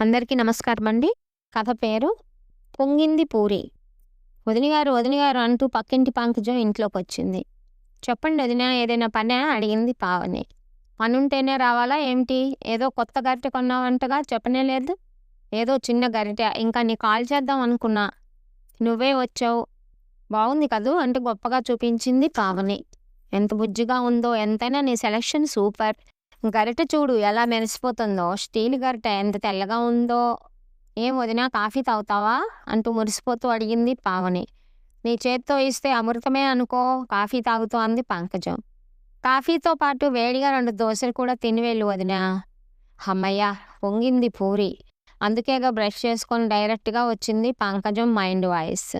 అందరికీ నమస్కారం అండి. కథ పేరు పొంగింది పూరి. వదినగారు వదినగారు అంటూ పక్కింటి పంకజం ఇంట్లోకి వచ్చింది. చెప్పండి వదిన ఏదైనా పనా? అడిగింది పావని. పనుంటేనే రావాలా? ఏంటి ఏదో కొత్త గరిటె కొన్నావంటగా? చెప్పనే లేదు. ఏదో చిన్న గరిటె. ఇంకా నీ కాల్ చేద్దాం అనుకున్నా. నువ్వే వచ్చావు. బాగుంది కదూ? అంటే గొప్పగా చూపించింది పావని. ఎంత బుజ్జిగా ఉందో ఎంతైనా నీ సెలక్షన్ సూపర్. గరిటె చూడు ఎలా మెరిసిపోతుందో. స్టీల్ గరిట ఎంత తెల్లగా ఉందో. ఏం వదినా కాఫీ తాగుతావా? అంటూ మురిసిపోతూ అడిగింది పావని. నీ చేత్తో ఇస్తే అమృతమే అనుకో కాఫీ తాగుతూ అంది పంకజం. కాఫీతో పాటు వేడిగా రెండు దోశలు కూడా తిని వెళ్ళు వదినా. అమ్మయ్య పొంగింది పూరి. అందుకేగా బ్రష్ చేసుకొని డైరెక్ట్గా వచ్చింది పంకజం మైండ్ వాయిస్.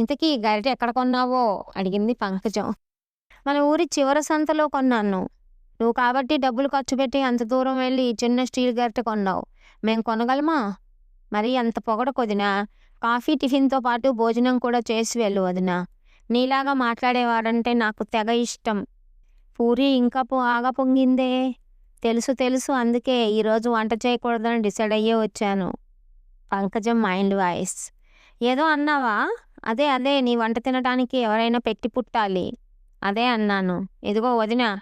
ఇంతకీ ఈ ఎక్కడ కొన్నావో? అడిగింది పంకజం. మన ఊరి చివరి సంతలో కొన్నాను. నువ్వు కాబట్టి డబ్బులు ఖర్చు పెట్టి అంత దూరం వెళ్ళి చిన్న స్టీల్ గరిటె కొన్నావు. మేము కొనగలమా? మరి అంత పొగడ కొదినా కాఫీ టిఫిన్తో పాటు భోజనం కూడా చేసి వెళ్ళు వదినా. నీలాగా మాట్లాడేవాడంటే నాకు తెగ ఇష్టం. పూరి ఇంకా ఆగా పొంగిందే. తెలుసు తెలుసు. అందుకే ఈరోజు వంట చేయకూడదని డిసైడ్ అయ్యే వచ్చాను. Pankajam mind voice. ఏదో అన్నావా? అదే అదే. నీ వంట తినడానికి ఎవరైనా పెట్టి పుట్టాలి. అదే అన్నాను. ఇదిగో వదినా.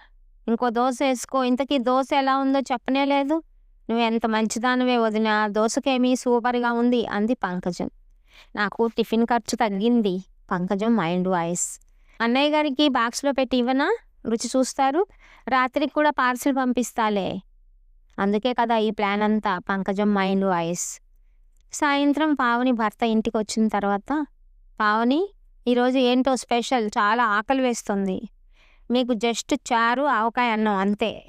ఇంకో దోశ వేసుకో. ఇంతకీ దోశ ఎలా ఉందో చెప్పనే లేదు. నువ్వు ఎంత మంచిదానివే వదినా. దోశకేమీ సూపర్గా ఉంది అంది పంకజం. నాకు టిఫిన్ ఖర్చు తగ్గింది. Pankajam mind voice. అన్నయ్య గారికి బాక్స్లో పెట్టి ఇవ్వనా? రుచి చూస్తారు. రాత్రికి కూడా పార్సిల్ పంపిస్తాలే. అందుకే కదా ఈ ప్లాన్ అంతా. Pankajam mind voice. సాయంత్రం పావని భర్త ఇంటికి వచ్చిన తర్వాత పావని ఈరోజు ఏంటో స్పెషల్? చాలా ఆకలి వేస్తుంది. మీకు జస్ట్ చారు ఆవకాయ అన్నం అంతే.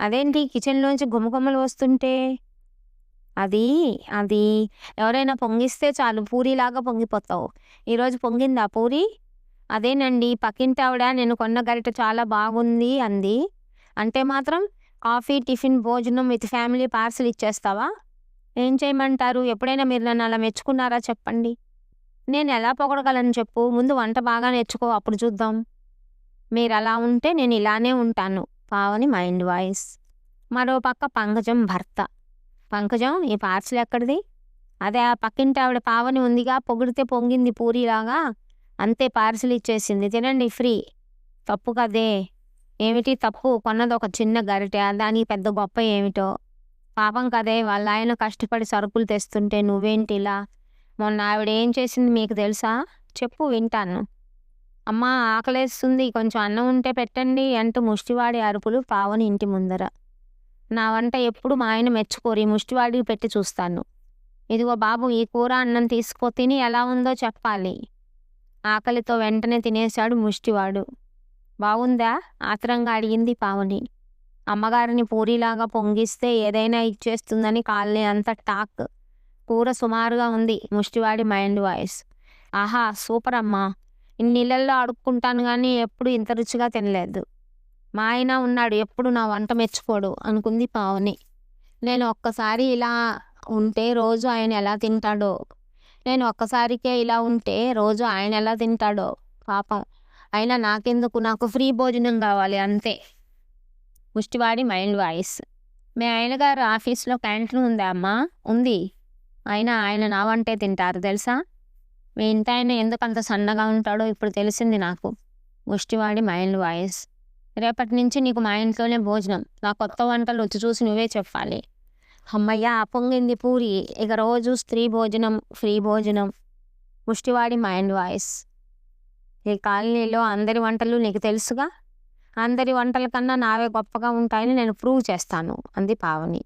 అదేంటి? కిచెన్లోంచి గుమగుమలు వస్తుంటే? అది అది ఎవరైనా పొంగిస్తే చాలు పూరిలాగా పొంగిపోతావు. ఈరోజు పొంగిందా పూరి? అదేనండి పక్కింటి ఆవిడ నేను కొన్న గరిట చాలా బాగుంది అంది. అంటే మాత్రం కాఫీ టిఫిన్ భోజనం విత్ ఫ్యామిలీ పార్సల్ ఇచ్చేస్తావా? ఏం చేయమంటారు? ఎప్పుడైనా మీరు నన్ను అలా మెచ్చుకున్నారా చెప్పండి. నేను ఎలా పొగడగలను చెప్పు? ముందు వంట బాగా నేర్చుకో అప్పుడు చూద్దాం. మీరు అలా ఉంటే నేను ఇలానే ఉంటాను పావని మైండ్ వాయిస్. మరో పక్క పంకజం భర్త. పంకజం ఈ పార్సల్ ఎక్కడిది? అదే ఆ పక్కింటి ఆవిడ పావని ఉందిగా పొగిడితే పొంగింది పూరిలాగా. అంతే పార్సిల్ ఇచ్చేసింది. తినండి ఫ్రీ. తప్పు కదే. ఏమిటి తప్పు? కొన్నది ఒక చిన్న గరిటె. దానికి పెద్ద గొప్ప ఏమిటో? పాపం కదే. వాళ్ళ ఆయన కష్టపడి సరుకులు తెస్తుంటే నువ్వేంటి ఇలా? మొన్న ఆవిడ ఏం చేసింది మీకు తెలుసా? చెప్పు వింటాను. అమ్మా ఆకలేస్తుంది. కొంచెం అన్నం ఉంటే పెట్టండి అంటూ ముష్టివాడి అరుపులు పావని ఇంటి ముందర. నా వంట ఎప్పుడు మా ఆయన మెచ్చుకోరి. ముష్టివాడికి పెట్టి చూస్తాను. ఇదిగో బాబు ఈ కూర అన్నం తీసుకో తిని ఎలా ఉందో చెప్పాలి. ఆకలితో వెంటనే తినేశాడు ముష్టివాడు. బాగుందా ఆత్రంగా అడిగింది పావని. అమ్మగారిని పూరిలాగా పొంగిస్తే ఏదైనా ఇచ్చేస్తుందని కాలనీ అంత టాక్. కూర సుమారుగా ఉంది. ముష్టివాడి మైండ్ వాయిస్. ఆహా సూపర్ అమ్మా ఇన్నిళ్ళల్లో అడుక్కుంటాను కానీ ఎప్పుడు ఇంత రుచిగా తినలేదు. మా ఆయన ఉన్నాడు ఎప్పుడు నా వంట మెచ్చుకోడు అనుకుంది పావని. నేను ఒక్కసారి ఇలా ఉంటే రోజు ఆయన ఎలా తింటాడో నేను ఒక్కసారికే ఇలా ఉంటే రోజు ఆయన ఎలా తింటాడో పాపం. అయినా నాకెందుకు? నాకు ఫ్రీ భోజనం కావాలి అంతే. ముష్టివాడి మైండ్ వాయిస్. మీ ఆయన గారు ఆఫీస్లో క్యాంటీన్ ఉందా అమ్మా? ఉంది. అయినా ఆయన నా వంటే తింటారు తెలుసా? మీ ఆయన ఎందుకు అంత సన్నగా ఉంటాడో ఇప్పుడు తెలిసింది నాకు. ముష్టివాడి మైండ్ వాయిస్. రేపటి నుంచి నీకు మా ఇంట్లోనే భోజనం. నా కొత్త వంటలు రుచి చూసి నువ్వే చెప్పాలి. అమ్మయ్య పొంగింది పూరి. ఇక రోజు స్త్రీ భోజనం ఫ్రీ భోజనం. ముష్టివాడి మైండ్ వాయిస్. ఈ కాలనీలో అందరి వంటలు నీకు తెలుసుగా? అందరి వంటల కన్నా నావే గొప్పగా ఉంటాయని నేను ప్రూవ్ చేస్తాను అంది పావని.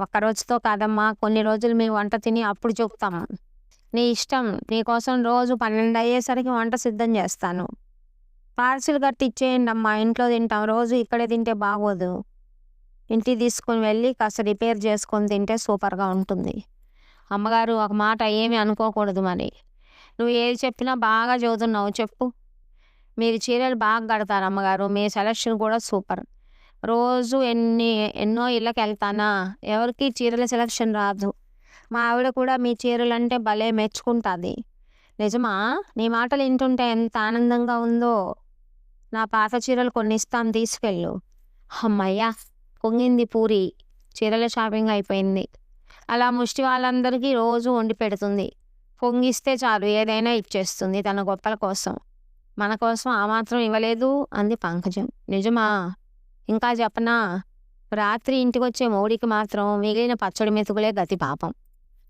ఒక్క రోజుతో కాదమ్మా కొన్ని రోజులు మీ వంట తిని అప్పుడు చెప్తాము. నీ ఇష్టం నీకోసం రోజు పన్నెండు అయ్యేసరికి వంట సిద్ధం చేస్తాను. పార్సిల్ కట్టి ఇచ్చేయండి అమ్మా ఇంట్లో తింటాం రోజు ఇక్కడే తింటే బాగోదు. ఇంటికి తీసుకొని వెళ్ళి కాస్త రిపేర్ చేసుకొని తింటే సూపర్గా ఉంటుంది. అమ్మగారు ఒక మాట ఏమీ అనుకోకూడదు మరి. నువ్వు ఏది చెప్పినా బాగా చదువుతున్నావు చెప్పు. మీరు చీరలు బాగా కడతారు అమ్మగారు మీ సెలక్షన్ కూడా సూపర్. రోజు ఎన్ని ఎన్నో ఇళ్ళకి వెళ్తానా ఎవరికి చీరల సెలక్షన్ రాదు. మా ఆవిడ కూడా మీ చీరలు అంటే భలే మెచ్చుకుంటుంది. నిజమా? నీ మాటలు వింటుంటే ఎంత ఆనందంగా ఉందో. నా పాత చీరలు కొన్ని ఇస్తాను తీసుకెళ్ళు. అమ్మయ్యా! పొంగింది పూరి. చీరల షాపింగ్ అయిపోయింది. అలా ముష్టి వాళ్ళందరికీ రోజు వండి పెడుతుంది. పొంగిస్తే చాలు ఏదైనా ఇచ్చేస్తుంది తన గొప్పల కోసం. మన కోసం ఆ మాత్రం ఇవ్వలేదు అంది పంకజం. నిజమా? ఇంకా చెప్పనా? రాత్రి ఇంటికొచ్చే మౌడికి మాత్రం మిగిలిన పచ్చడి మెతుకులే గతి పాపం.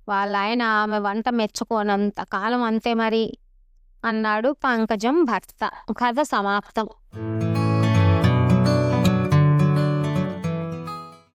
వాళ్ళ ఆయన ఆమె వంట మెచ్చుకోనంత కాలం అంతే మరి అన్నాడు పంకజం భర్త. కథ సమాప్తం.